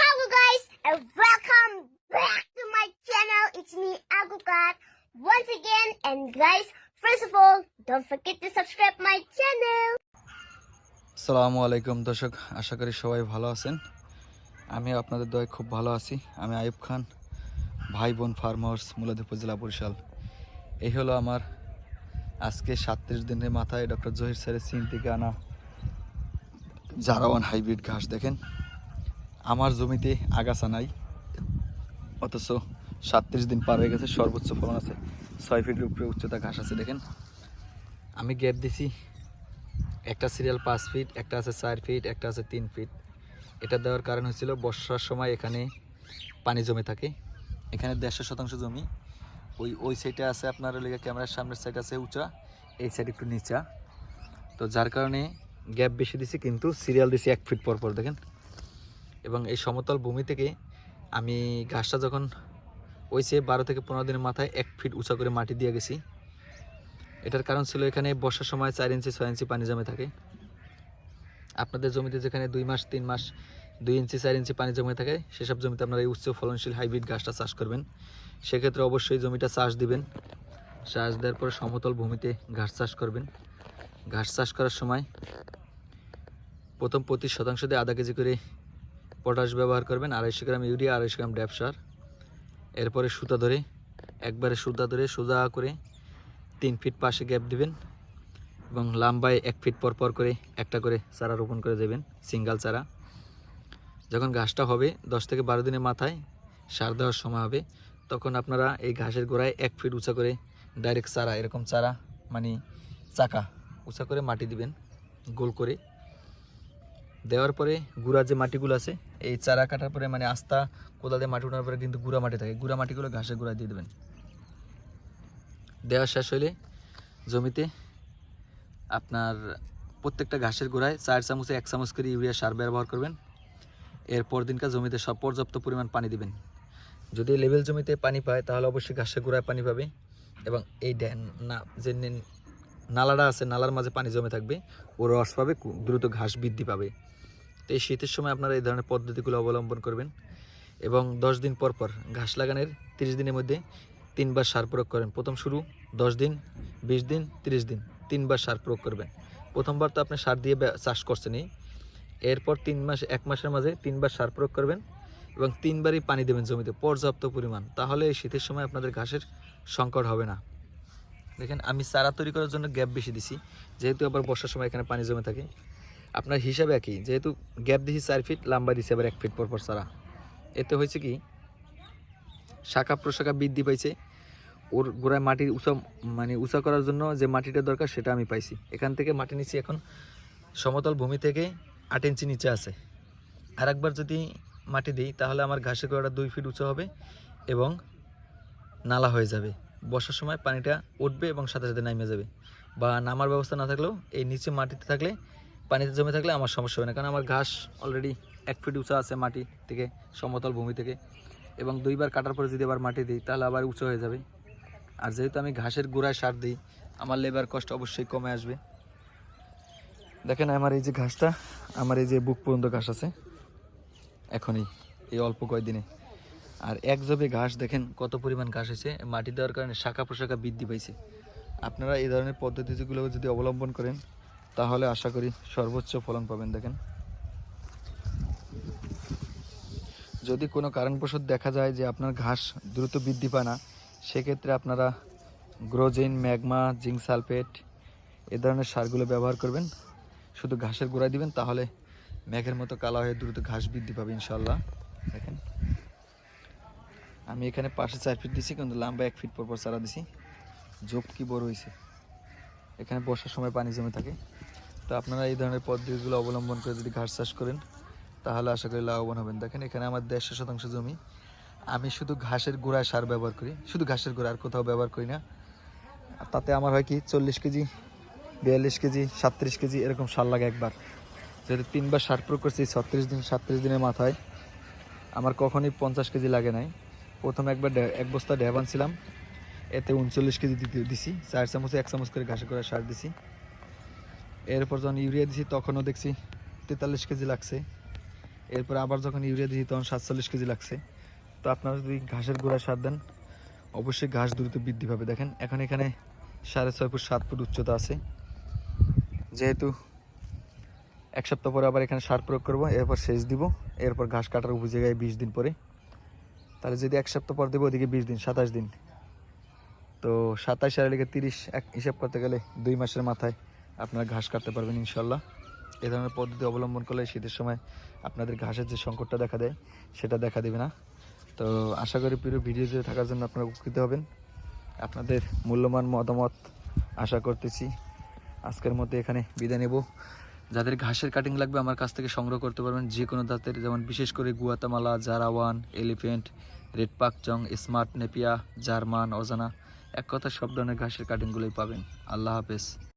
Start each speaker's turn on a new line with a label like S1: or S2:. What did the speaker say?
S1: Hello guys, and welcome back to my channel. It's me Agukat once again. And guys, first of all, don't forget to subscribe my channel.
S2: আসসালামু আলাইকুম দর্শক। আশা করি সবাই ভালো আছেন। আমি আপনাদের দয় খুব ভালো আছি। আমি আইব খান ভাই বোন ফার্ম হাউস মূলত উপজেলা বরিশাল। এই হলো আমার আজকে সাতত্রিশ দিনের মাথায় ডক্টর জহির স্যারের চীন থেকে আনা জারাওয়ান হাইব্রিড ঘাস, দেখেন। আমার জমিতে আগাছা নাই, অথচ সাতত্রিশ দিন পার হয়ে গেছে, সর্বোচ্চ ফলন আছে। ছয় ফিটের উপরে উচ্চতা ঘাস আছে, দেখেন। আমি গ্যাপ দিছি, একটা সিরিয়াল পাঁচ ফিট, একটা আছে চার ফিট, একটা আছে তিন ফিট। এটা দেওয়ার কারণ হচ্ছিল বর্ষার সময় এখানে পানি জমে থাকে। এখানে দেড়শো শতাংশ জমি। ওই ওই সাইডে আছে আপনার লেগে ক্যামেরার সামনের সাইড আছে উঁচা, এই সাইড একটু নিচা। তো যার কারণে গ্যাপ বেশি দিছি, কিন্তু সিরিয়াল দিছি এক ফিট পর পর, দেখেন। এবং এই সমতল ভূমি থেকে আমি ঘাসটা যখন ওই সে বারো থেকে পনেরো দিনের মাথায় এক ফিট উঁচা করে মাটি দিয়ে গেছি। এটার কারণ ছিল এখানে বর্ষার সময় চার ইঞ্চি, ছয় ইঞ্চি পানি জমে থাকে। আপনাদের জমিতে যেখানে দুই মাস, তিন মাস, দুই ইঞ্চি, চার ইঞ্চি পানি জমে থাকে, সেসব জমিতে আপনারা এই উচ্চ ফলনশীল হাইব্রিড গাছটা চাষ করবেন। সেক্ষেত্রে অবশ্যই জমিটা চাষ দিবেন। চাষ দেওয়ার পরে সমতল ভূমিতে ঘাস চাষ করবেন। ঘাস চাষ করার সময় প্রথম প্রতি শতাংশ দিয়ে আধা কেজি করে পটাশ ব্যবহার করবেন, আড়াইশো গ্রাম ইউরিয়া, আড়াইশো গ্রাম ড্যাপ সার। এরপরে সুতা ধরে, একবারে সুতা ধরে সোজা করে তিন ফিট পাশে গ্যাপ দিবেন এবং লাম্বায় এক ফিট পর পর করে একটা করে চারা রোপণ করে দেবেন, সিঙ্গাল চারা। যখন ঘাসটা হবে দশ থেকে বারো দিনের মাথায় সার দেওয়ার সময় হবে, তখন আপনারা এই ঘাসের গোড়ায় এক ফিট উঁচা করে ডাইরেক্ট চারা, এরকম চারা মানে চাকা উঁচা করে মাটি দিবেন, গোল করে। দেওয়ার পরে গুঁড়া যে মাটিগুলো আছে, এই চারা কাটার পরে মানে আস্তা কোদাল মাটি উঠানোর পরে কিন্তু গুঁড়া মাটি থাকে। গুঁড়া মাটিগুলো ঘাসের গোড়ায় দিয়ে দেবেন। দেওয়া শেষ হলে জমিতে আপনার প্রত্যেকটা ঘাসের গোড়ায় চার চামচে, এক চামচ করে ইউরিয়া সার ব্যবহার করবেন। এরপর দিনকার জমিতে সব পর্যাপ্ত পরিমাণ পানি দিবেন। যদি লেভেল জমিতে পানি পায়, তাহলে অবশ্যই ঘাসের গোড়ায় পানি পাবে এবং এই ড্যান না, যে নালাটা আছে, নালার মাঝে পানি জমে থাকবে ও রস পাবে দ্রুত ঘাস বৃদ্ধি পাবে। তো এই শীতের সময় আপনারা এই ধরনের পদ্ধতিগুলো অবলম্বন করবেন এবং দশ দিন পর পর ঘাস লাগানোর তিরিশ দিনের মধ্যে তিনবার সার প্রয়োগ করেন। প্রথম শুরু দশ দিন, বিশ দিন, তিরিশ দিন, তিনবার সার প্রয়োগ করবেন। প্রথমবার তো আপনি সার দিয়ে চাষ করছেনই। এরপর তিন মাস, এক মাসের মাঝে তিনবার সার প্রয়োগ করবেন এবং তিনবারই পানি দেবেন জমিতে, পর্যাপ্ত পরিমাণ। তাহলে এই শীতের সময় আপনাদের ঘাসের সংকট হবে না। দেখেন, আমি চারা তৈরি করার জন্য গ্যাপ বেশি দিছি। যেহেতু আবার বর্ষার সময় এখানে পানি জমে থাকে। আপনার হিসাবে একই, যেহেতু গ্যাপ দিছি চার ফিট লাম্বা দিছি আবার এক ফিট পর পর চারা এতে হয়েছে কি, শাখা প্রশাখা বৃদ্ধি পাইছে। ওর গোড়ায় মাটির উঁচা মানে উঁচা করার জন্য যে মাটিটা দরকার সেটা আমি পাইছি। এখান থেকে মাটি নিচ্ছি এখন সমতল ভূমি থেকে আট ইঞ্চি নিচে আছে। আর একবার যদি মাটি দিই, তাহলে আমার ঘাসের গোড়াটা দুই ফিট উঁচু হবে এবং নালা হয়ে যাবে। বর্ষার সময় পানিটা উঠবে এবং সাথে সাথে নামে যাবে। বা নামার ব্যবস্থা না থাকলেও এই নিচে মাটিতে থাকলে পানিতে জমে থাকলে আমার সমস্যা হবে না, কারণ আমার ঘাস অলরেডি এক ফিট উঁচা আছে মাটি থেকে, সমতল ভূমি থেকে। এবং দুইবার কাটার পরে যদি আবার মাটি দিই, তাহলে আবার উঁচু হয়ে যাবে। আর যেহেতু আমি ঘাসের গোড়ায় সার দিই, আমার লেবার কষ্ট অবশ্যই কমে আসবে। দেখেন আমার এই যে ঘাসটা, আমার এই যে বুক পর্যন্ত ঘাস আছে। এখনই, এই অল্প কয়েকদিনে আর এক জবে ঘাস দেখেন কত পরিমাণ ঘাস হয়েছে, মাটি দেওয়ার কারণে শাখা প্রশাখা বৃদ্ধি পাইছে। আপনারা এই ধরনের পদ্ধতিগুলো যদি অবলম্বন করেন তাহলে আশা করি সর্বোচ্চ ফলন পাবেন, দেখেন। যদি কোনো কারণবশত দেখা যায় যে আপনার ঘাস দ্রুত বৃদ্ধি পায় না, সেক্ষেত্রে আপনারা গ্রোজেন ম্যাগমা, জিঙ্ক সালফেট এ ধরনের সারগুলো ব্যবহার করবেন। শুধু ঘাসের গোড়ায় দিবেন, তাহলে ম্যাঘের মতো কালা হয়ে দ্রুত ঘাস বৃদ্ধি পাবে ইনশাল্লাহ দেখেন। আমি এখানে পাশে চার ফিট দিছি, কিন্তু লম্বা এক ফিট পর পর চারা দিছি। জোপ কি বড় হয়েছে এখানে বর্ষার সময় পানি জমে থাকে। তো আপনারা এই ধরনের পদ্ধতিগুলো অবলম্বন করে যদি ঘাস চাষ করেন, তাহলে আশা করি লাভবান হবেন। দেখেন, এখানে আমার দেড়শো শতাংশ জমি। আমি শুধু ঘাসের গোড়ায় সার ব্যবহার করি। শুধু ঘাসের গোড়া আর কোথাও ব্যবহার করি না। তাতে আমার হয় কি, চল্লিশ কেজি, বিয়াল্লিশ কেজি, সাতত্রিশ কেজি এরকম সার লাগে একবার। যেহেতু তিনবার সার প্রয়োগ করছি, ছত্রিশ দিন, সাতত্রিশ দিনের মাথায়, আমার কখনই পঞ্চাশ কেজি লাগে নাই। প্রথম একবার এক বস্তা ড্যাব আনছিলাম। এতে উনচল্লিশ কেজি দিতে দিছি, চার চামচে এক চামচ করে ঘাসে করে সার দিছি। এরপর যখন ইউরিয়া দিছি, তখনও দেখছি তেতাল্লিশ কেজি লাগছে। এরপর আবার যখন ইউরিয়া দিই তখন সাতচল্লিশ কেজি লাগছে। তো আপনারা যদি ঘাসের গোড়ায় সার দেন, অবশ্যই ঘাস দ্রুত বৃদ্ধি পাবে। দেখেন, এখন এখানে সাড়ে ছয় ফুট, সাত ফুট উচ্চতা আছে। যেহেতু এক সপ্তাহ পরে আবার এখানে সার প্রয়োগ করব, এরপর সেচ দিব। এরপর ঘাস কাটার উপজায়গায় বিশ দিন পরে। তাহলে যদি এক সপ্তাহ পর দেবো, ওদিকে বিশ দিন, সাতাশ দিন। তো সাতাশ আর লেগে তিরিশ, এক হিসাব করতে গেলে দুই মাসের মাথায় আপনারা ঘাস কাটতে পারবেন ইনশাল্লাহ এ ধরনের পদ্ধতি অবলম্বন করলে শীতের সময় আপনাদের ঘাসের যে সংকটটা দেখা দেয়, সেটা দেখা দেবে না। তো আশা করি প্রিয় ভিডিওতে থাকার জন্য আপনারা উপকৃত হবেন। আপনাদের মূল্যবান মতামত আশা করতেছি। আজকের মধ্যে এখানে বিদায় নেব। যাদের ঘাসের কাটিং লাগবে আমার কাছ থেকে সংগ্রহ করতে পারবেন। যে কোনো দাঁতের যেমন বিশেষ করে Guatemala, জারাওয়ান elephant red Pakchong smart napier, German, অজানা, এক কথা সব ধরনের ঘাসের কাটিংগুলোই পাবেন। আল্লাহ হাফেজ।